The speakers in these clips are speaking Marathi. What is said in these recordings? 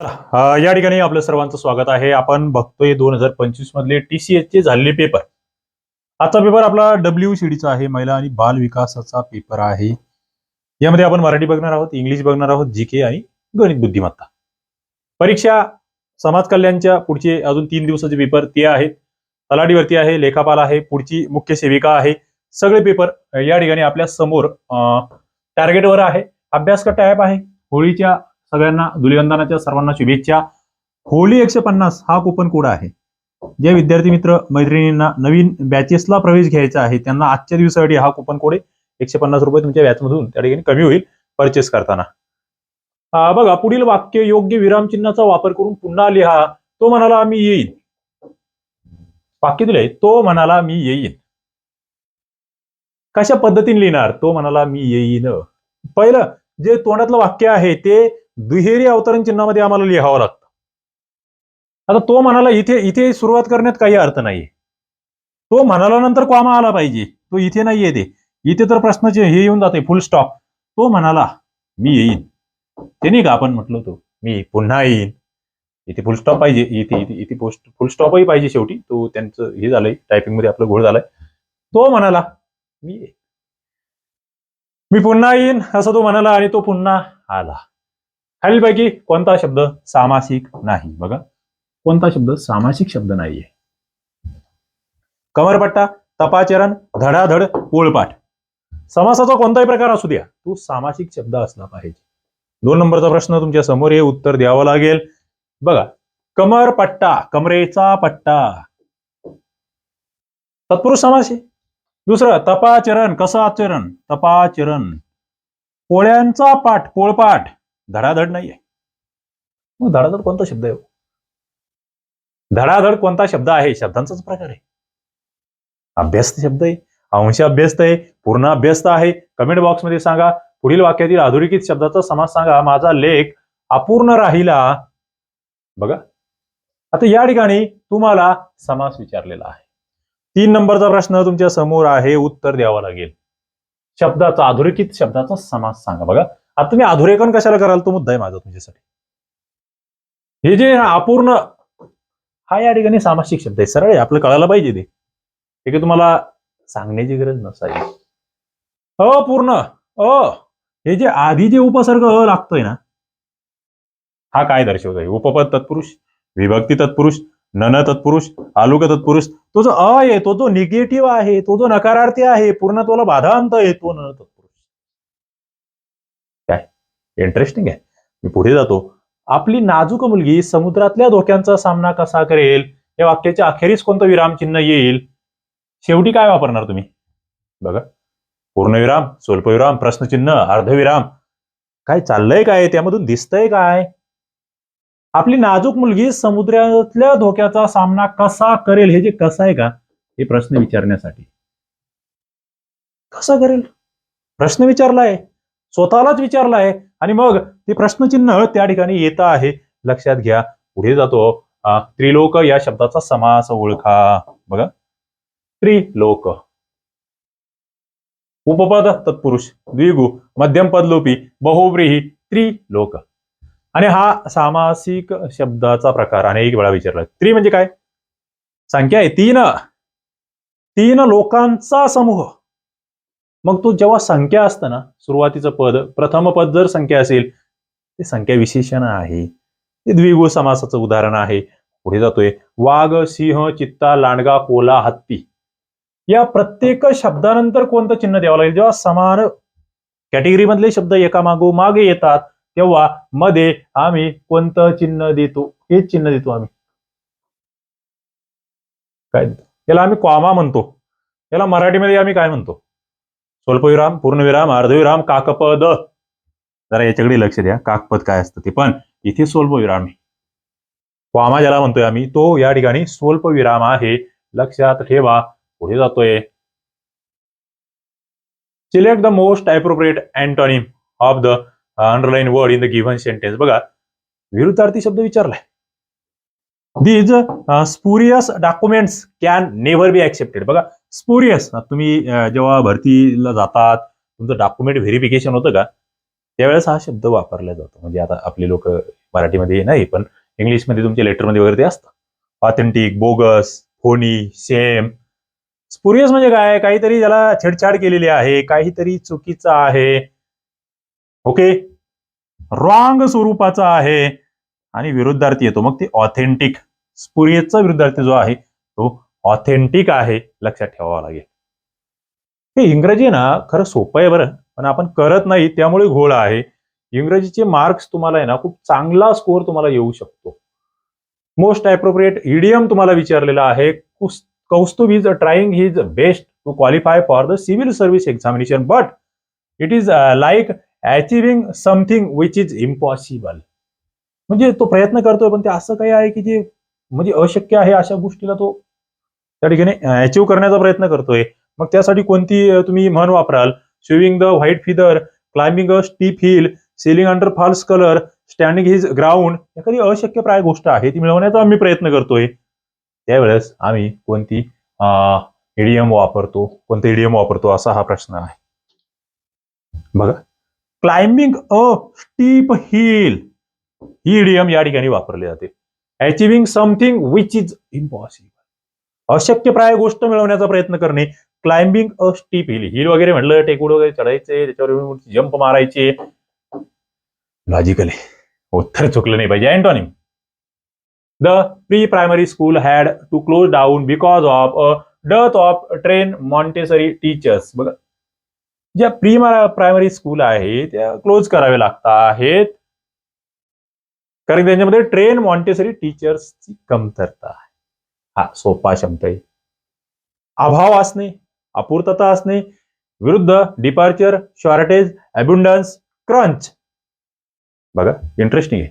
या ठिकाणी आपलं सर्वांचं स्वागत आहे. आपण बघतोय दोन हजार पंचवीस मधले टीसीएस चे झालेले पेपर आजचा पेपर आपला डब्ल्यू चा आहे. महिला आणि बाल विकासाचा पेपर आहे. यामध्ये आपण मराठी बघणार आहोत इंग्लिश बघणार आहोत जी के आणि गणित बुद्धिमत्ता. परीक्षा समाज कल्याणच्या पुढचे अजून तीन दिवसाचे पेपर ते आहेत. तलाठीवरती आहे लेखापाल आहे पुढची मुख्य सेविका आहे. सगळे पेपर या ठिकाणी आपल्यासमोर टार्गेटवर आहे. अभ्यास का टॅप आहे. होळीच्या सगळ्यांना धुलिवंदनाच्या सर्वांना शुभेच्छा. होली एकशे पन्नास हा कुपन कोड आहे. जे विद्यार्थी मित्र मैत्रिणींना नवीन बॅचेसला प्रवेश घ्यायचा आहे त्यांना आजच्या दिवसासाठी हा कुपन कोड आहे. एकशे पन्नास रुपये तुमच्या बॅचमधून त्या ठिकाणी कमी होईल परचेस करताना. बघा पुढील वाक्य योग्य विरामचिन्हाचा वापर करून पुन्हा लिहा. तो म्हणाला मी येईन. वाक्य दिलंय तो म्हणाला मी येईन. कशा पद्धतीने लिहिणार? तो म्हणाला मी येईन. पहिलं जे तोंडातलं वाक्य आहे ते दुहेरी अवतरण चिन्हामध्ये आम्हाला लिहावं लागतं. आता तो म्हणाला इथे इथे सुरुवात करण्यात काही अर्थ नाहीये. तो म्हणाला नंतर क्वामा आला पाहिजे. तो इथे नाहीये ते. इथे तर प्रश्नाचे हे येऊन जाते फुल स्टॉप तो म्हणाला मी येईन. ते नाही का आपण म्हटलो तो मी पुन्हा येईन. इथे फुल स्टॉप पाहिजे इथे इथे इथे पोस्ट फुल स्टॉपही पाहिजे शेवटी. तो त्यांचं हे झालंय टायपिंगमध्ये आपलं घोळ झालाय. तो म्हणाला मी येईन. मी पुन्हा येईन असं तो म्हणाला आणि तो पुन्हा आला. खालीलपैकी कोणता शब्द सामासिक नाही? बघा. कोणता शब्द सामासिक शब्द नाहीये? कमरपट्टा तपाचरण धडाधड पोळपाट. समासाचा कोणताही प्रकार असू द्या. तो सामासिक शब्द असला पाहिजे. दोन नंबरचा प्रश्न तुमच्यासमोर हे उत्तर द्यावं लागेल. बघा. कमरपट्टा कमरेचा पट्टा. तत्पुरुष समास आहे. दुसरं तपाचरण. कसं आचरण? तपाचरण. पोळ्यांचा पाठ पोळपाठ धडाधड नाहीये. मग धडाधड कोणता शब्द आहे? धडाधड कोणता शब्द आहे? शब्दांचाच प्रकार आहे. अभ्यस्त शब्द आहे अंश अभ्यस्त आहे पूर्ण अभ्यस्त आहे. कमेंट बॉक्समध्ये सांगा. पुढील वाक्यातील अधोरेखित शब्दाचा समास सांगा. माझा लेख अपूर्ण राहिला. बघा. आता या ठिकाणी तुम्हाला समास विचारलेला आहे. तीन नंबरचा प्रश्न तुमच्यासमोर आहे. उत्तर द्यावं लागेल. शब्दाचा अधोरेखित शब्दाचा समास सांगा. बघा. आता तुम्ही अधुरेखन कशाला कराल? तो मुद्दा आहे माझा तुमच्यासाठी. हे जे अपूर्ण हा या ठिकाणी सामासिक शब्द आहे. सरळ आहे आपलं कळायला पाहिजे ते. हे की तुम्हाला सांगण्याची गरज नसावी. अपूर्ण अ. हे जे आधी जे उपसर्ग अ लागतोय ना हा काय दर्शवतोय? उपपद तत्पुरुष विभक्ती तत्पुरुष नन तत्पुरुष आलोक तत्पुरुष तो जो अ आहे तो जो निगेटिव्ह आहे तो जो नकारार्थी आहे पूर्णत्वाला बाधांत आहे तो न तत्पुरुष इंटरेस्टिंग आहे. मी पुढे जातो. आपली नाजूक मुलगी समुद्रातल्या धोक्यांचा सामना कसा करेल? या वाक्याच्या अखेरीस कोणतं विरामचिन्ह येईल? शेवटी काय वापरणार तुम्ही? बघा. पूर्णविराम स्वल्पविराम प्रश्नचिन्ह अर्धविराम काय चाललंय काय? त्यामधून दिसतंय काय? आपली नाजूक मुलगी समुद्रातल्या धोक्याचा सामना कसा करेल? हे जे कसं आहे का? हे प्रश्न विचारण्यासाठी. कसा करेल? प्रश्न विचारलाय. स्वतःलाच विचारलाय. आणि मग ते प्रश्नचिन्ह त्या ठिकाणी येत आहे. लक्षात घ्या. पुढे जातो. त्रिलोक या शब्दाचा समास ओळखा. बघा. त्रिलोक. उपपद तत्पुरुष. द्विगु. मध्यम पद लोपी बहुव्रीही. त्रिलोक. आणि हा सामासिक शब्दाचा प्रकार. अनेक वेळा विचारला. त्रि म्हणजे काय? संख्या आहे तीन. तीन लोकांचा समूह. मग तो जेव्हा संख्या असतं ना सुरुवातीचं पद प्रथम पद जर संख्या असेल ते संख्या विशेषण आहे. ते द्विगु समासाचं उदाहरण आहे. पुढे जातोय. वाघ सिंह चित्ता लांडगा कोला हत्ती. या प्रत्येक शब्दानंतर कोणतं चिन्ह द्यावं लागेल? जेव्हा समान कॅटेगरी मधले शब्द एकामागो मागे येतात तेव्हा मध्ये आम्ही कोणतं चिन्ह देतो? हेच चिन्ह देतो आम्ही. काय? देतो याला आम्ही क्वामा म्हणतो. याला मराठीमध्ये आम्ही काय म्हणतो? स्वल्पविराम पूर्णविराम अर्धविराम काकपद. जरा याच्याकडे लक्ष द्या. काकपद काय असतं ते पण. इथे स्वल्पविराम आहे. वामा ज्याला म्हणतोय आम्ही तो या ठिकाणी स्वल्पविराम आहे. लक्षात ठेवा. पुढे जातोय. Select the most appropriate antonym of the underline word in the given sentence बघा विरुद्धार्थी शब्द विचारलाय. These spurious documents can never be accepted बघा स्पुरियस तुम्ही जेव्हा भरतीला जातात तुमचं डॉक्युमेंट व्हेरिफिकेशन होतं का? त्यावेळेस हा शब्द वापरला जातो. म्हणजे आता आपले लोक मराठीमध्ये नाही पण इंग्लिशमध्ये तुमच्या लेटरमध्ये वगैरे ते असतं. Authentic bogus phony same spurious म्हणजे काय? काहीतरी ज्याला छेडछाड केलेली आहे काहीतरी चुकीचं आहे. ओके रॉंग स्वरूपाचा आहे. आणि विरुद्धार्थी येतो. मग ते ऑथेंटिक स्पुरियसचा विरुद्धार्थी जो आहे तो ऑथेंटिक आहे लक्षात ठेवावं लागेल. हे इंग्रजी ना खरं सोपं आहे बरं पण आपण करत नाही त्यामुळे घोळ आहे. इंग्रजीचे मार्क्स तुम्हाला आहे ना खूप चांगला स्कोअर तुम्हाला येऊ शकतो. मोस्ट अप्रोप्रिएट इडियम तुम्हाला विचारलेला आहे कुस- Kaustubh is trying his best to qualify for the civil service examination but it is like achieving something which is impossible म्हणजे तो प्रयत्न करतोय पण ते असं काही आहे की जे म्हणजे अशक्य आहे अशा गोष्टीला तो त्या ठिकाणी अचीव्ह करण्याचा प्रयत्न करतोय. मग त्यासाठी कोणती तुम्ही म्हण वापराल? Swimming the white feather climbing a steep hill sailing under false colour standing his ground एखादी अशक्य प्राय गोष्ट आहे ती मिळवण्याचा आम्ही प्रयत्न करतोय. त्यावेळेस आम्ही कोणती इडियम वापरतो कोणते इडियम वापरतो असा हा प्रश्न आहे. बघा. क्लाइम्बिंग अ स्टीप हिल ही इडियम या ठिकाणी वापरली जाते. Achieving something which is impossible अशक्य प्राय गोष्ट मिळवण्याचा प्रयत्न करणे. Climbing a steep hill hill वगैरे म्हटलं टेकूड वगैरे चढायचे त्याच्यावर जंप मारायचे. लॉजिकली उत्तर हो, चुकलं नाही पाहिजे. Antonym the pre primary school had to close down because of a doth of train Montessori teachers बघा ज्या प्री प्रायमरी स्कूल आहे त्या क्लोज करावे लागत आहेत. कारण त्यांच्यामध्ये ट्रेन मॉन्टेसरी टीचर्सची कमतरता आहे. हा सोपा शब्द आहे. अभाव असणे अपूर्तता असणे विरुद्ध डिपार्चर शॉर्टेज अबुंडन्स क्रंच बघा इंटरेस्टिंग आहे.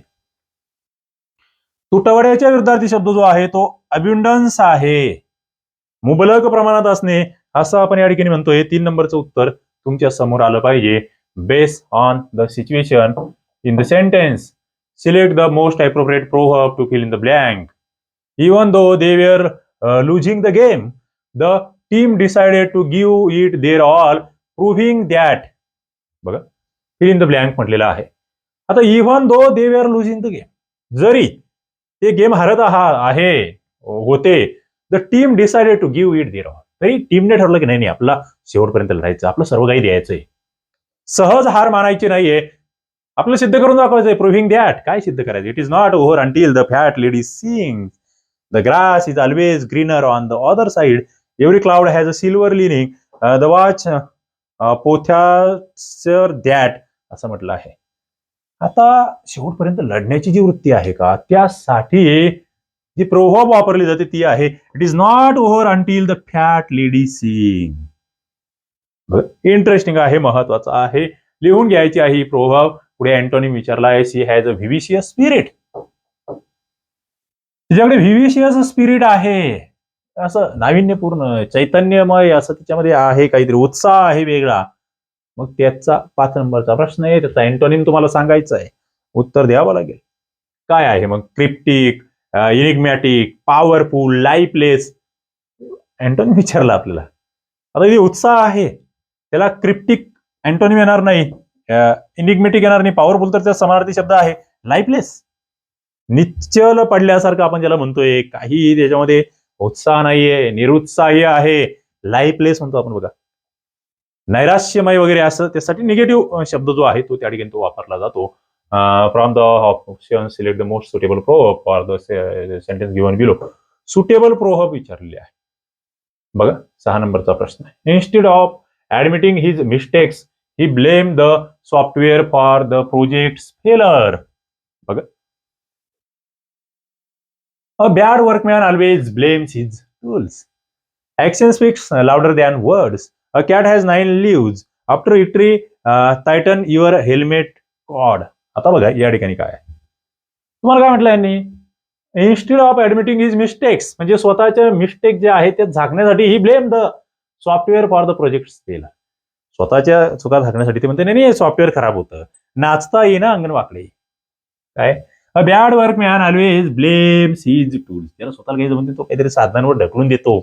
तुटवड्याच्या विरुद्धार्थी शब्द जो आहे तो अब्युंडन्स आहे. मुबलक प्रमाणात असणे असं आपण या ठिकाणी म्हणतोय. तीन नंबरचं उत्तर तुमच्यासमोर आलं पाहिजे. Base on the situation in the sentence select the most appropriate proverb to fill in the blank even though they were losing the game the team decided to give it their all proving that बघा फिल इन द ब्लँक म्हटलेलं आहे. आता even though they were losing the game जरी ते गेम हरत आहा- आहे होते the team decided to give it their all तरी टीमने ठरवलं की नाही नाही आपला शेवटपर्यंत लढायचं आपलं सर्व काही द्यायचंय. सहज हार मानायची नाहीये. आपलं सिद्ध करून दाखवायचंय प्रूव्हिंग दॅट काय सिद्ध करायचं? It is not over until the fat lady sing the grass is always greener on the other side every cloud has a silver lining the watch पोथ्याचर that असं म्हटलं आहे. आता शेवटपर्यंत लढण्याची जी वृत्ती आहे का त्यासाठी जी प्रोहॉब वापरली जाते ती आहे. It is not over until the fat lady sing interesting आहे महत्वाचं आहे. लिहून घ्यायची आहे ही प्रोव्हब पुढे अँटोनी विचारला आहे. She has a vivacious spirit तिच्याकडे व्हिविशियस स्पिरिट आहे. असं नाविन्यपूर्ण चैतन्यमय असं तिच्यामध्ये आहे काहीतरी उत्साह आहे वेगळा. मग त्याचा पाच नंबरचा प्रश्न आहे त्याचा अँटोनिम तुम्हाला सांगायचं आहे. उत्तर द्यावं लागेल. काय आहे मग? Cryptic enigmatic powerful lifeless antonym विचारला आपल्याला. आता इथे उत्साह आहे त्याला क्रिप्टिक अँटोनिम येणार नाही. इनिग्मॅटिक येणार नाही. पॉवरफुल तर त्याचा समानार्थी शब्द आहे. लाईफलेस निश्चल पडल्यासारखं आपण ज्याला म्हणतोय काही त्याच्यामध्ये उत्साह नाहीये निरुत्साही आहे. लाईफलेस म्हणतो आपण बघा. नैराश्यमय वगैरे असं त्यासाठी निगेटिव्ह शब्द जो आहे तो त्या ठिकाणी तो वापरला जातो. From the option select the most suitable proverb for the sentence given below suitable proverb विचारलेले आहे. बघा सहा नंबरचा प्रश्न आहे. Instead of admitting his mistakes he blame the software for the project failure बघा. A bad workman always blames his tools action speaks louder than words a cat has nine lives after victory tighten your helmet cord आता बघा या ठिकाणी काय तुम्हाला काय म्हटलं यांनी? Instead of admitting his mistakes म्हणजे स्वतःच्या मिस्टेक जे आहे ते झाकण्यासाठी he blame the software for the project केला स्वतःच्या चुका झाकण्यासाठी ते म्हणते नाही नाही सॉफ्टवेअर खराब होतं. नाचता येईना अंगण वाकडे काय? A bad workman always blames his tools त्याला स्वतःला घ्यायचं म्हणते तो काहीतरी साधनांवर ढकलून देतो.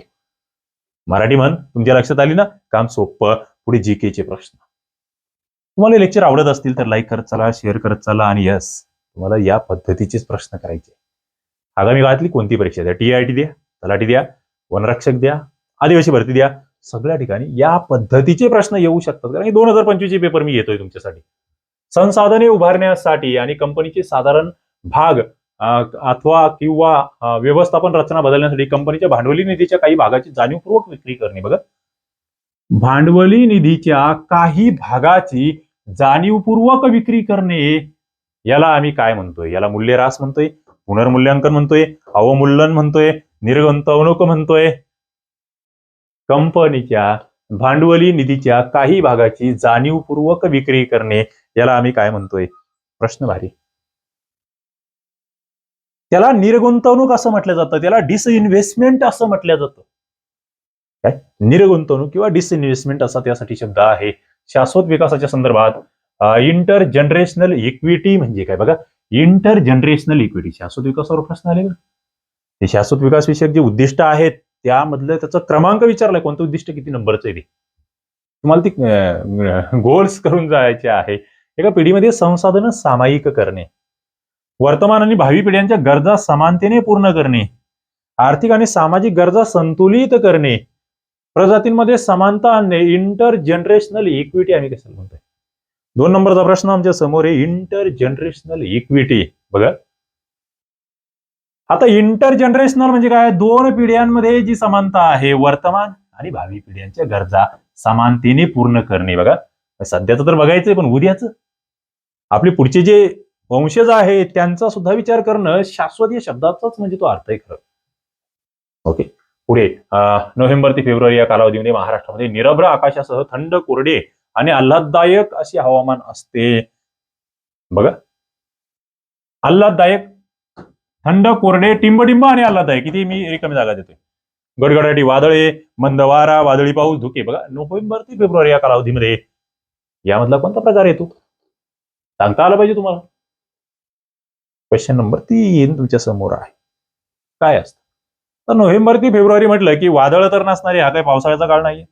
मराठी म्हण तुमच्या लक्षात आली ना? काम सोपं पुढे जी के चे प्रश्न. तुम्हाला लेक्चर आवडत असतील तर लाईक करत चला शेअर करत चला आणि यस तुम्हाला या पद्धतीचेच प्रश्न करायचे आगामी काळातली कोणती परीक्षा द्या? टी आय टी द्या तलाठी द्या वनरक्षक द्या आदिवासी भरती द्या. सगळ्या ठिकाणी या पद्धतीचे प्रश्न येऊ शकतात. कारण दोन हजार पंचवीसचे पेपर मी घेतोय तुमच्यासाठी. संसाधने उभारण्यासाठी आणि कंपनीचे साधारण भाग अथवा किंवा व्यवस्थापन रचना बदलण्यासाठी कंपनीच्या भांडवली निधीच्या काही भागाची जाणीवपूर्वक विक्री करणे. बघा. भांडवली निधीच्या काही भागाची जाणीवपूर्वक विक्री करणे याला आम्ही काय म्हणतोय? याला मूल्यरास म्हणतोय पुनर्मूल्यांकन म्हणतोय अवमूल्यन म्हणतोय निर्गुंतवणूक म्हणतोय. कंपनीच्या भांडवली निधीच्या काही भागाची जाणीवपूर्वक विक्री करणे याला आम्ही काय म्हणतोय? प्रश्न भारी. त्याला निर्गुंतवणूक असं म्हटलं जातं. त्याला डिसइन्व्हेस्टमेंट असं म्हटलं जातं. काय? निर्गुंतवणूक किंवा डिसइन्व्हेस्टमेंट असा त्यासाठी शब्द आहे. शाश्वत विकासाच्या संदर्भात इंटर जनरेशनल इक्विटी म्हणजे काय? बघा इंटर जनरेशनल इक्विटी शाश्वत विकासावर प्रश्न आले का ते शाश्वत विकास विषयक जे उद्दिष्ट आहेत त्यामधलं त्याचा क्रमांक विचारलाय. कोणतं उद्दिष्ट? किती नंबरचं आहे ते? तुम्हाला ती गोल्स करून जायचे आहे. एका पिढीमध्ये संसाधन सामायिक करणे. वर्तमान आणि भावी पिढ्यांच्या गरजा समानतेने पूर्ण करणे आर्थिक आणि सामाजिक गरजा संतुलित करणे. प्रजातींमध्ये समानता आणणे इंटर जनरेशनल इक्विटी आम्ही कशाला म्हणतोय? दोन नंबरचा प्रश्न आमच्यासमोर आहे इंटर जनरेशनल इक्विटी बघा. आता इंटर जनरेशनल म्हणजे काय? दोन पिढ्यांमध्ये जी समानता आहे वर्तमान आणि भावी पिढ्यांच्या गरजा समानतेने पूर्ण करणे. बघा. सध्याचं तर बघायचंय पण उद्याच? आपले पुढचे जे वंशज आहेत त्यांचा सुद्धा विचार करणं शाश्वत या शब्दाचाच म्हणजे तो अर्थ आहे खरं. ओके पुढे नोव्हेंबर ते फेब्रुवारी या कालावधीमध्ये महाराष्ट्रामध्ये निरभ्र आकाशासह थंड कोरडे आणि आल्हाददायक असे हवामान असते. बघा. आल्हाददायक थंड कोरडे टिंबटिंब आणि आल्हाददायक. किती मी रिकामी जागा देतोय. गडगडाटी वादळे मंद वारा वादळी पाऊस धुके. बघा नोव्हेंबर ते फेब्रुवारी या कालावधीमध्ये यामधला कोणता प्रकार येतो? सांगता आला पाहिजे तुम्हाला? क्वेश्चन नंबर तीन तुमच्यासमोर आहे. काय असतं? तर नोव्हेंबर ते फेब्रुवारी म्हटलं की वादळ तर नसणारे हा काही पावसाळ्याचा काळ नाहीये.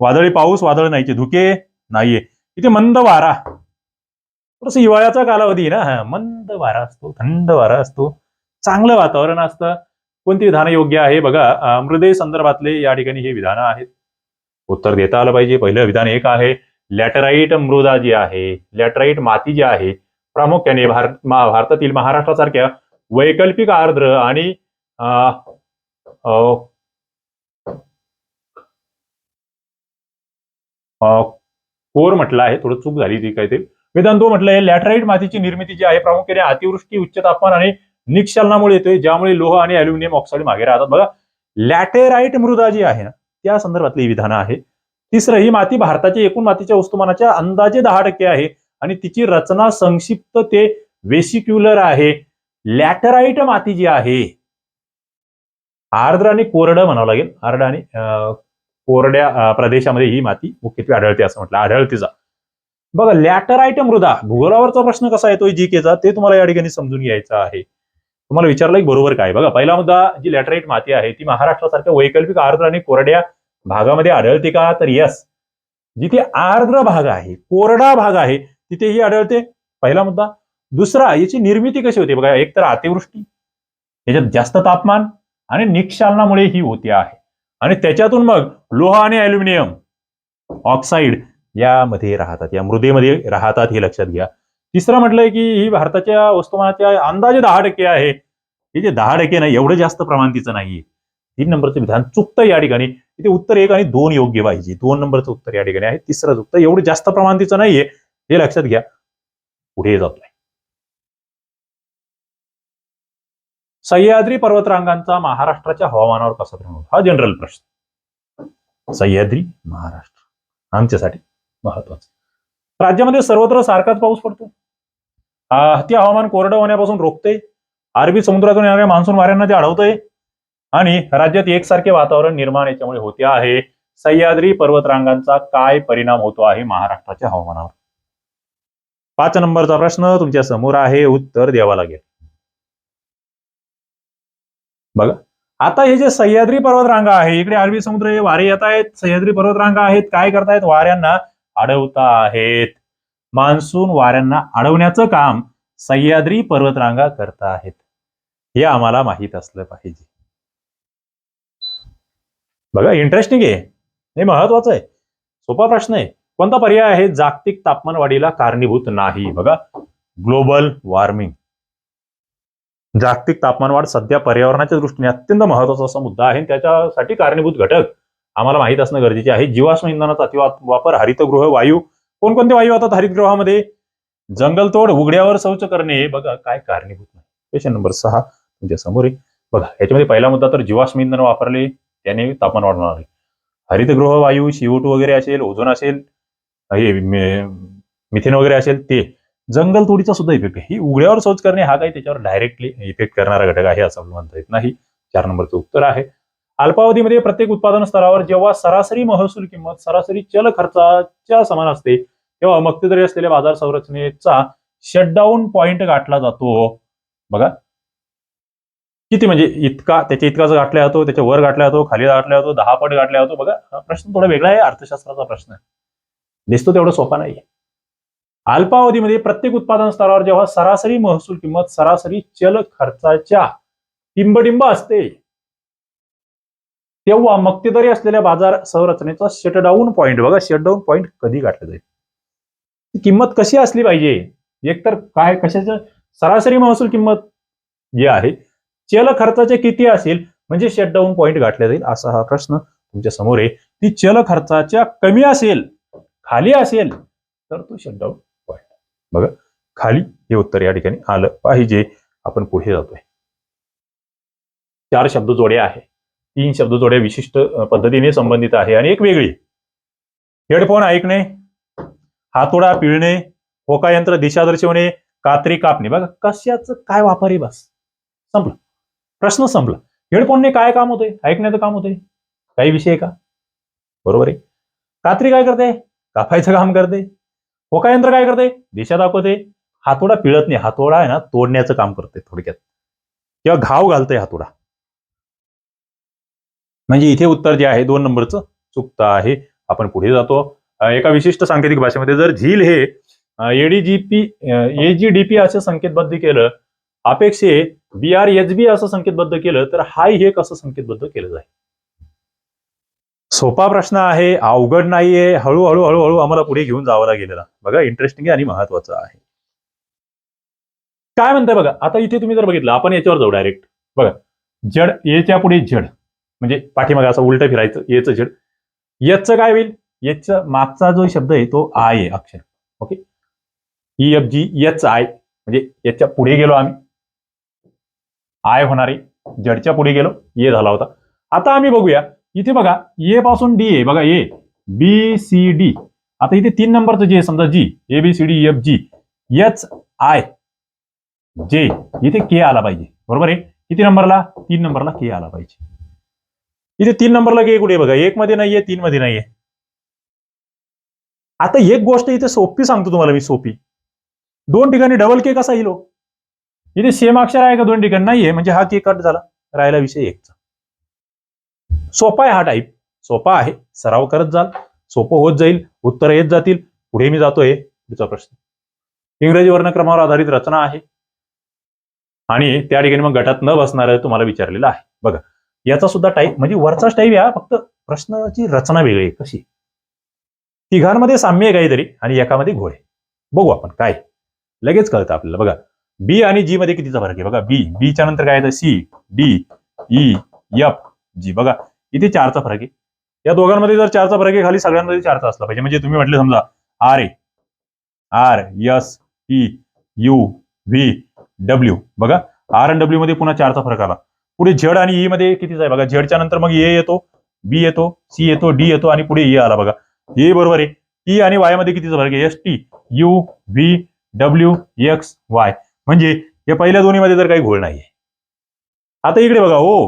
वादळी पाऊस वादळ नाहीचे धुके नाहीये. इथे मंद वारा. थोडस हिवाळ्याचा कालावधी ना? हा मंद वारा असतो थंड वारा असतो. चांगलं वातावरण असतं. कोणती विधानं योग्य आहे? बघा अं, मृदे संदर्भातले या ठिकाणी हे विधानं आहेत. उत्तर देता आलं पाहिजे. पहिलं विधान एक आहे लॅटराईट मृदा जी आहे लॅटराईट माती जी आहे प्रामुख्याने भारत मा- भारतातील महाराष्ट्रासारख्या वैकल्पिक आर्द्र आणि कोर म्हटलं आहे. थोडं चूक झाली ती काहीतरी. विधान दोन म्हटलंय लॅटराईट मातीची निर्मिती जी आहे प्रामुख्याने अतिवृष्टी उच्च तापमान आणि निक्षलनामुळे येतोय ज्यामुळे लोह आणि अल्युमिनियम ऑक्साईड मागे राहतात. बघा लॅटेराईट मृदा जी आहे ना त्या संदर्भातली विधानं आहे. तिसरं ही माती भारताच्या एकूण मातीच्या वस्तुमानाच्या अंदाजे दहा टक्के आहे. आणि तिची रचना संक्षिप्त ते वेसिक्युलर आहे. लॅटराईट माती जी आहे आर्द्र आणि कोरडं म्हणावं लागेल. आर्ड आणि कोरड्या प्रदेशामध्ये ही माती मुख्यत्वे आढळते असं म्हटलं. आढळतेचा. बघा लॅटराईट मृदा भूगोलावरचा प्रश्न कसा येतो जी केचा ते तुम्हाला या ठिकाणी समजून घ्यायचं आहे. तुम्हाला विचारलं की बरोबर काय? बघा पहिला मुद्दा जी लॅटराईट माती आहे ती महाराष्ट्रासारख्या वैकल्पिक आर्द्र आणि कोरड्या भागामध्ये आढळते का? तर यस जिथे आर्द्र भाग आहे कोरडा भाग आहे तिथे ही आढळते. पहिला मुद्दा दुसरा याची निर्मिती कशी होते? बघा एक तर अतिवृष्टी याच्यात जास्त तापमान आणि निक्षालनामुळे ही होते आहे. आणि त्याच्यातून मग लोह आणि अल्युमिनियम ऑक्साईड यामध्ये राहतात या मृदेमध्ये राहतात हे लक्षात घ्या. तिसरं म्हटलंय की ही भारताच्या वस्तुमानाच्या अंदाजे दहा टक्के आहे. हे जे दहा टक्के नाही एवढं जास्त प्रमाण तिचं नाहीये. तीन नंबरचं विधान चुकतं या ठिकाणी. इथे उत्तर एक आणि दोन योग्य पाहिजे. दोन नंबरचं उत्तर या ठिकाणी आहे. तिसरं चुकतं एवढं जास्त प्रमाण तिचं नाहीये. हे लक्षात घ्या. पुढे जातोय सह्याद्री पर्वतरांगांचा महाराष्ट्राच्या हवामानावर कसा परिणाम होतो? हा जनरल प्रश्न. सह्याद्री महाराष्ट्र. आमच्यासाठी महत्वाचं. राज्यामध्ये सर्वत्र सारखाच पाऊस पडतो. हत्या ते हवामान कोरडं होण्यापासून रोखते. अरबी समुद्रातून येणाऱ्या मान्सून वाऱ्यांना ते अडवतंय आणि राज्यात एकसारखे वातावरण निर्माण याच्यामुळे होते आहे. सह्याद्री पर्वतरांगांचा काय परिणाम होतो आहे महाराष्ट्राच्या हवामानावर? पाच नंबरचा प्रश्न तुमच्यासमोर आहे उत्तर द्यावा लागेल. बघा आता हे जे सह्याद्री पर्वतरांगा आहे इकडे अरबी समुद्र हे वारे येत आहेत. सह्याद्री पर्वतरांगा आहेत काय करतायत? वाऱ्यांना अडवता आहेत. मान्सून वाऱ्यांना अडवण्याचं काम सह्याद्री पर्वतरांगा करता आहेत. हे आम्हाला माहीत असलं पाहिजे. बघा इंटरेस्टिंग आहे. हे महत्वाचं आहे. सोपा प्रश्न आहे. कोणता पर्याय आहे? जागतिक तापमान वाढीला कारणीभूत नाही. बघा ग्लोबल वॉर्मिंग. जागतिक तापमान वाढ सध्या पर्यावरणाच्या दृष्टीने अत्यंत महत्त्वाचा असा मुद्दा आहे त्याच्यासाठी कारणीभूत घटक आम्हाला माहीत असणं गरजेचे आहे. जीवाश्म इंधनाचा अतिवा वापर हरितगृह वायू कोणकोणते वायू होतात हरितगृहामध्ये? जंगलतोड उघड्यावर शौच करणे बघा काय कारणीभूत नाही. क्वेश्चन नंबर सहा तुमच्यासमोर आहे. बघा याच्यामध्ये पहिला मुद्दा तर जीवाश्म इंधन वापरले त्याने तापमान वाढणार आहे. हरितगृह वायू CO2 वगैरे असेल ओझोन असेल हे मिथेन वगैरे असेल ते जंगल तोडीचा सुद्धा इफेक्ट आहे. ही उघड्यावर शौच करणे हा काही त्याच्यावर डायरेक्टली इफेक्ट करणारा घटक आहे असं म्हणता येत नाही. चार नंबरचं उत्तर आहे. अल्पावधीमध्ये प्रत्येक उत्पादन स्तरावर जेव्हा सरासरी महसूल किंमत सरासरी चल खर्चाच्या समान असते तेव्हा मक्तेदरी असलेल्या बाजार संरचनेचा शटडाऊन पॉइंट गाठला जातो. बघा. किती म्हणजे इतका त्याच्या इतकाच गाठला जातो त्याच्या वर गाठला जातो खाली गाठला जातो दहा पट गाठला जातो. बघा प्रश्न थोडा वेगळा आहे अर्थशास्त्राचा प्रश्न आहे. दिसतो तेवढा सोपा नाही अल्पावधीमध्ये प्रत्येक उत्पादन स्तरावर जेव्हा सरासरी महसूल किंमत सरासरी चल खर्चाच्या टिंबडिंब असते तेव्हा मक्तेदारी असलेल्या बाजार संरचनेचा शटडाऊन पॉईंट बघा शटडाऊन पॉईंट कधी गाठला जाईल? किंमत कशी असली पाहिजे? एकतर काय कशाचं? सरासरी महसूल किंमत जे आहे चल खर्चाचे किती असेल? म्हणजे शटडाऊन पॉईंट गाठला जाईल असा हा प्रश्न तुमच्यासमोर आहे. ती चल खर्चाच्या कमी असेल. खाली असेल तर तो शटडाऊन पॉईंट बघा खाली हे उत्तर या ठिकाणी आलं पाहिजे. आपण पुढे जातोय. चार शब्द जोडे आहे. तीन शब्द जोड्या विशिष्ट पद्धतीने संबंधित आहे आणि एक वेगळी. हेडफोन ऐकणे हातोडा पिळणे होकायंत्र दिशा दर्शवणे कात्री कापणे. बघा कशाचं काय वापर आहे बस. संपलं. प्रश्न संपला. हेडफोनने काय काम होतंय? ऐकण्याचं काम होतंय. काही विषय आहे का? बरोबर आहे. कात्री काय करते? कापायचं काम करते. होका यंत्र काय करते? दिशा दाखवते. हातोडा पिळत नाही. हातोडा आहे ना तोडण्याचं काम करते थोडक्यात. किंवा घाव घालतंय हातोडा. म्हणजे इथे उत्तर जे आहे दोन नंबरचं चुकतं आहे. आपण पुढे जातो. एका विशिष्ट सांकेतिक भाषेमध्ये जर झील हे एडीजीपी एजीडीपी असं संकेतबद्ध केलं अपेक्षे बी आर एच बी असं संकेतबद्ध केलं तर हाय हे कसं संकेतबद्ध केलं जाईल? सोपा प्रश्न आहे अवघड नाहीये हळूहळू हळूहळू आम्हाला पुढे घेऊन जावं लागेलेला बघा इंटरेस्टिंग आहे आणि महत्वाचं आहे. काय म्हणताय बघा आता इथे तुम्ही जर बघितलं आपण याच्यावर जाऊ डायरेक्ट बघा जड एच्या पुढे जड म्हणजे पाठीमागे असं उलट फिरायचं येचं जड याचं काय होईल? याचं मागचा जो शब्द आहे तो आय आहे अक्षर. Okay? E F G H I म्हणजे याच्यापुढे गेलो आम्ही. आय होणारे जडच्या पुढे गेलो. ये झाला होता. आता आम्ही बघूया. इथे बघा ए पासून डी आहे. बघा ए बी सी डी आता इथे तीन नंबरचं जे समजा G A B C D F G H I J इथे के आला पाहिजे. बरोबर आहे? किती नंबरला? तीन नंबरला के आला पाहिजे. इथे तीन नंबरला के कुठे बघा? एक मध्ये नाहीये तीन मध्ये नाहीये. आता एक गोष्ट इथे सोपी सांगतो तुम्हाला मी सोपी. दोन ठिकाणी डबल के कसा येईल हो? इथे सेम अक्षर आहे का दोन ठिकाणी? नाहीये. म्हणजे हा के कट झाला. राहिला विषय एकचा. सोपा आहे हा टाईप सोपा आहे. सराव करत जाल. सोपं होत जाईल. उत्तर येत जातील. पुढे मी जातोय. पुढचा प्रश्न. इंग्रजी वर्णक्रमावर आधारित रचना आहे. आणि त्या ठिकाणी मग गटात न बसणार तुम्हाला विचारलेलं आहे. बघा. याचा सुद्धा टाईप म्हणजे वरचाच टाईप या फक्त प्रश्नाची रचना वेगळी आहे. कशी? तिघांमध्ये साम्य आहे काहीतरी आणि एकामध्ये घोडे बघू आपण काय लगेच कळतं आपल्याला. बघा. बी आणि जी मध्ये कितीचा फरक आहे? बघा. बी बीच्या नंतर काय येतं? C D E F G बघा. इथे चारचा फरक आहे. या दोघांमध्ये जर चारचा फरक आहे खाली सगळ्यांमध्ये चारचा असला पाहिजे. म्हणजे तुम्ही म्हटले समजा R A R S T U V W बघा आर आणि डब्ल्यू मध्ये पुन्हा चारचा फरक आला. पुढे झेड आणि ई मध्ये कितीचा आहे? बघा झेडच्या नंतर मग ए येतो बी येतो सी येतो डी येतो आणि पुढे ए आला बघा. ए बरोबर आहे. टी आणि वायमध्ये कितीचा फरक आहे? S T U V W X Y म्हणजे या पहिल्या दोन्हीमध्ये जर तर काही घोळ नाही आता इकडे बघा O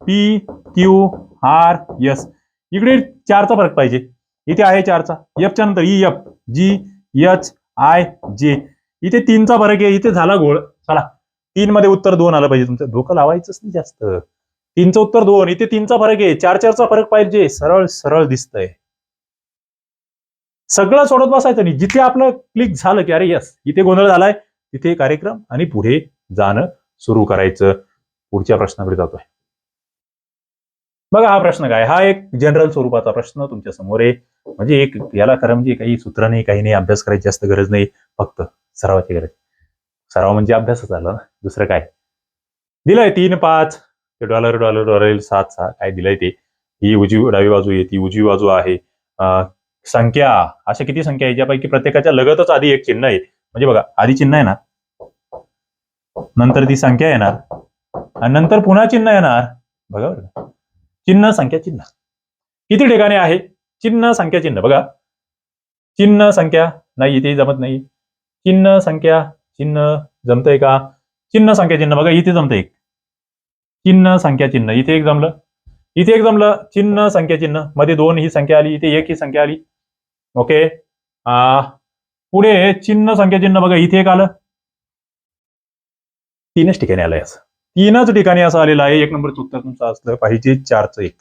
P Q R S इकडे चारचा फरक पाहिजे. इथे आहे चारचा. एफच्या नंतर E F G H I J इथे तीनचा फरक आहे. इथे झाला गोळ चला. तीन मध्ये उत्तर दोन आलं पाहिजे तुमचं. डोकं लावायचंच नाही जास्त. तीनचं उत्तर दोन. इथे तीनचा फरक आहे. चार चारचा फरक पाहिजे. सरळ सरळ दिसतंय. सगळं सोडत बसायचं नाही. जिथे आपलं क्लिक झालं की अरे यस इथे गोंधळ झालाय. तिथे कार्यक्रम आणि पुढे जाणं सुरू करायचं. पुढच्या प्रश्नाकडे जातोय. बघा हा प्रश्न काय? हा एक जनरल स्वरूपाचा प्रश्न तुमच्यासमोर आहे. म्हणजे एक याला खरं म्हणजे काही सूत्र नाही काही नाही अभ्यास करायची जास्त गरज नाही फक्त सरावाची गरज. सराव म्हणजे अभ्यासच झाला ना. दुसरं काय? दिलंय तीन पाच. ते डॉलर डॉलर डॉलर सात सहा काय दिलंय ते? ही उजवी डावी बाजू आहे ती उजवी बाजू आहे. संख्या. अशा किती संख्या आहे ज्यापैकी प्रत्येकाच्या लगतच आधी एक चिन्ह आहे. म्हणजे बघा आधी चिन्ह येणार. नंतर ती संख्या येणार. आणि नंतर पुन्हा चिन्ह येणार. बघा बरं. का. चिन्ह संख्या चिन्ह. किती ठिकाणी आहे? चिन्ह संख्या चिन्ह. बघा. चिन्ह संख्या नाही इथे जमत नाही. चिन्ह संख्या चिन्ह जमतंय का? चिन्ह संख्या चिन्ह. बघा इथे जमतंय एक. चिन्ह संख्या चिन्ह. इथे एक जमलं. इथे एक जमलं. चिन्ह संख्या चिन्ह. मध्ये दोन ही संख्या आली इथे एक ही संख्या आली. ओके. पुढे चिन्ह संख्या चिन्ह. बघा इथे एक आलं. तीनच ठिकाणी आलंय असं. तीनच ठिकाणी असं आलेलं आहे. एक नंबरचं उत्तर तुमचं असलं पाहिजे. चारचं एक.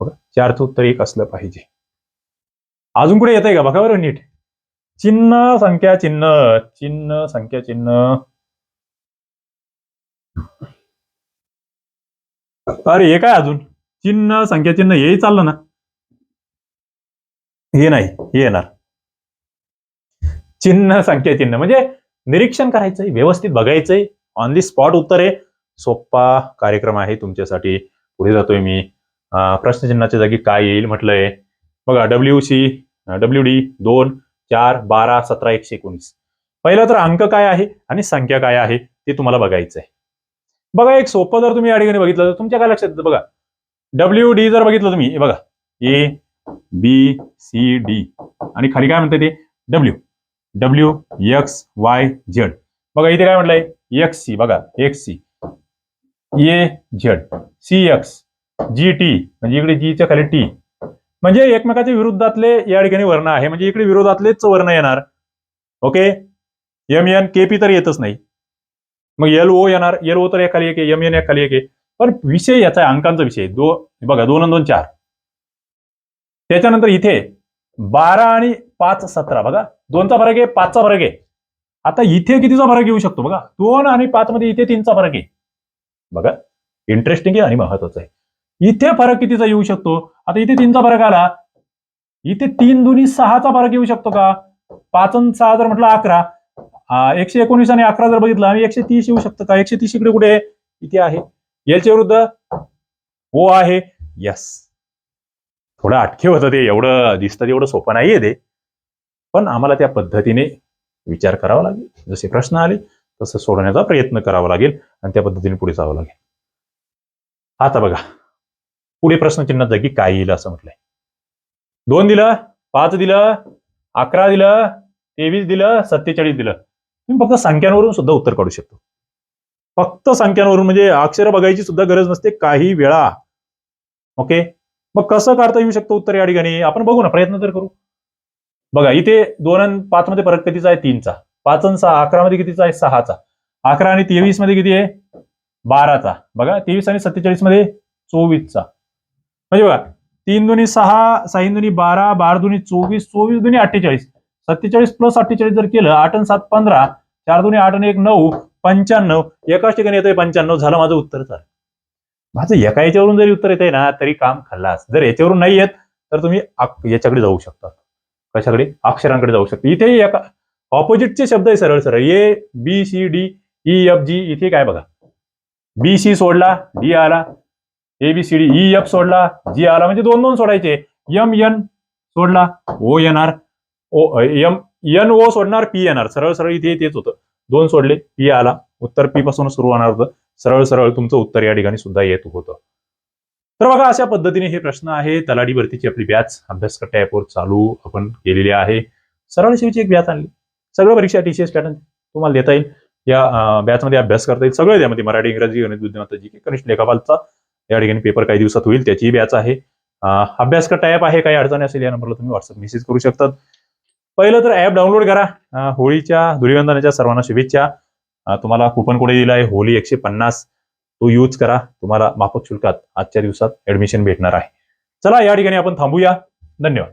बघा चारचं उत्तर एक असलं पाहिजे. अजून कुठे येत आहे का? बघा बरं नीट. चिन्ह संख्या चिन्ह. चिन्ह संख्या चिन्ह. अरे हे काय अजून? चिन्ह संख्या चिन्ह हेही चाललं ना? हे नाही हे येणार. चिन्ह संख्या चिन्ह. म्हणजे निरीक्षण करायचंय व्यवस्थित बघायचंय. ऑन दी स्पॉट उत्तर. आहे सोप्पा कार्यक्रम आहे तुमच्यासाठी. पुढे जातोय मी. प्रश्नचिन्हाच्या जागी काय येईल म्हटलंय. बघा डब्ल्यू सी डब्ल्यू डी दोन चार बारा सतरा एकशे एकोणीस. पहिलं तर अंक काय आहे आणि संख्या काय आहे ते तुम्हाला बघायचं आहे. बघा एक सोपं जर तुम्ही या ठिकाणी बघितलं तर तुमच्या काय लक्षात येतं? बघा डब्ल्यू डी जर बघितलं तुम्ही बघा ए बी सी डी आणि खाली काय म्हणते ते? W W X Y Z बघा इथे काय म्हटलंय? एक्स सी बघा X C A Z C X G T म्हणजे इकडे जीच्या खाली टी म्हणजे एकमेकाच्या विरुद्धातले या ठिकाणी वर्ण आहे. म्हणजे इकडे विरोधातलेच वर्ण येणार. Okay M N K P तर येतच नाही. मग एल ओ येणार. एल ओ तर एक खाली एक एम एन एक खाली एक आहे. पण विषय याचा आहे अंकांचा विषय. दो बघा दोन दोन चार. त्याच्यानंतर इथे बारा आणि पाच सतरा बघा. दोनचा फरक आहे पाचचा फरक आहे. आता इथे कितीचा फरक येऊ शकतो? बघा दोन आणि पाच मध्ये इथे तीनचा फरक आहे. बघा इंटरेस्टिंग आहे आणि महत्वाचं आहे. इथे फरक कितीचा येऊ शकतो? आता इथे तीनचा फरक आला. इथे तीन दोन्ही सहाचा फरक येऊ शकतो का? पाच आणि सहा जर म्हटलं अकरा एकशे एकोणीस आणि अकरा जर बघितलं आणि एकशे तीस येऊ शकतो का? एकशे तीस इकडे कुठे आहे? इथे आहे. याच्या विरुद्ध ओ आहे. यस थोडं अटके होतं ते एवढं दिसतं एवढं सोपं नाहीये ते. पण आम्हाला त्या पद्धतीने विचार करावा लागेल. जसे प्रश्न आले तसं सोडवण्याचा प्रयत्न करावा लागेल आणि त्या पद्धतीने पुढे जावं लागेल. आता बघा. पुढे प्रश्नचिन्ह जागी काय येईल असं म्हटलंय. दोन दिलं पाच दिलं अकरा दिलं तेवीस दिलं सत्तेचाळीस दिलं. तुम्ही फक्त संख्यांवरून सुद्धा उत्तर काढू शकतो. फक्त संख्यांवरून म्हणजे अक्षर बघायची सुद्धा गरज नसते काही वेळा. ओके? मग कसं काढता येऊ शकतो उत्तर या ठिकाणी? आपण बघू ना प्रयत्न तर करू. बघा इथे दोन आणि पाच मध्ये फरक कितीचा आहे? तीनचा. पाच आणि सहा अकरा मध्ये कितीचा आहे? सहाचा. अकरा आणि तेवीसमध्ये किती आहे? बाराचा. बघा तेवीस आणि सत्तेचाळीसमध्ये चोवीसचा. म्हणजे बघा तीन दोन्ही सहा सहा दोन्ही बारा बारा दोन्ही चोवीस चोवीस दोन्ही अठ्ठेचाळीस. सत्तेचाळीस प्लस अठ्ठेचाळीस जर केलं आठ आणि सात पंधरा चार दोन्ही आठ आणि एक नऊ पंच्याण्णव. एकाच ठिकाणी येतोय पंच्याण्णव झालं माझं उत्तर चालेल माझं एका याच्यावरून जरी उत्तर येतंय ना तरी काम खाल्लास. जर याच्यावरून नाही येत तर तुम्ही याच्याकडे जाऊ शकता. कशाकडे? अक्षरांकडे जाऊ शकते. इथे एका ऑपोजिटचे शब्द आहे सरळ सरळ. A B C D E F G इथे काय बघा. बी सी सोडला डी आला. A B C D E F सोडला जी आला. म्हणजे दोन दोन सोडायचे. एम एन सोडला ओ येणार ओ एम एन ओ सोडणार पी येणार सरळ सरळ इथे तेच होतं. दोन सोडले पी आला. उत्तर पी पासून सुरू होणार होतं. सरळ सरळ तुमचं उत्तर या ठिकाणी सुद्धा येत होतं. तर बघा अशा पद्धतीने हे प्रश्न आहे. तलाठी भरतीची आपली बॅच अभ्यास कट्टा ॲपवर चालू आपण केलेली आहे. सरळ शिवची एक बॅच आणली. सगळं परीक्षा टीसीएस पॅटर्न तुम्हाला देता येईल. या बॅचमध्ये अभ्यास करता येईल. सगळं त्यामध्ये मराठी इंग्रजी गणित बुद्धिमत्ता जी की कनिष्ठ लेखापालचा या ठिकाणी पेपर काही दिवसात होईल. त्याचीही बॅच आहे. अभ्यास कट्टा ॲप आहे. काही अडचणी असेल या नंबरला तुम्ही व्हॉट्सअप मेसेज करू शकतात. पहिलं तर ॲप डाउनलोड करा. होळीच्या धुलीवंदनाच्या सर्वांना शुभेच्छा. तुम्हाला कुपन कोड दिला आहे? होली एकशे पन्नास. तो यूज करा. तुम्हाला माफक शुल्कात आजच्या दिवसात ऍडमिशन भेटणार आहे. चला या ठिकाणी आपण थांबूया. धन्यवाद.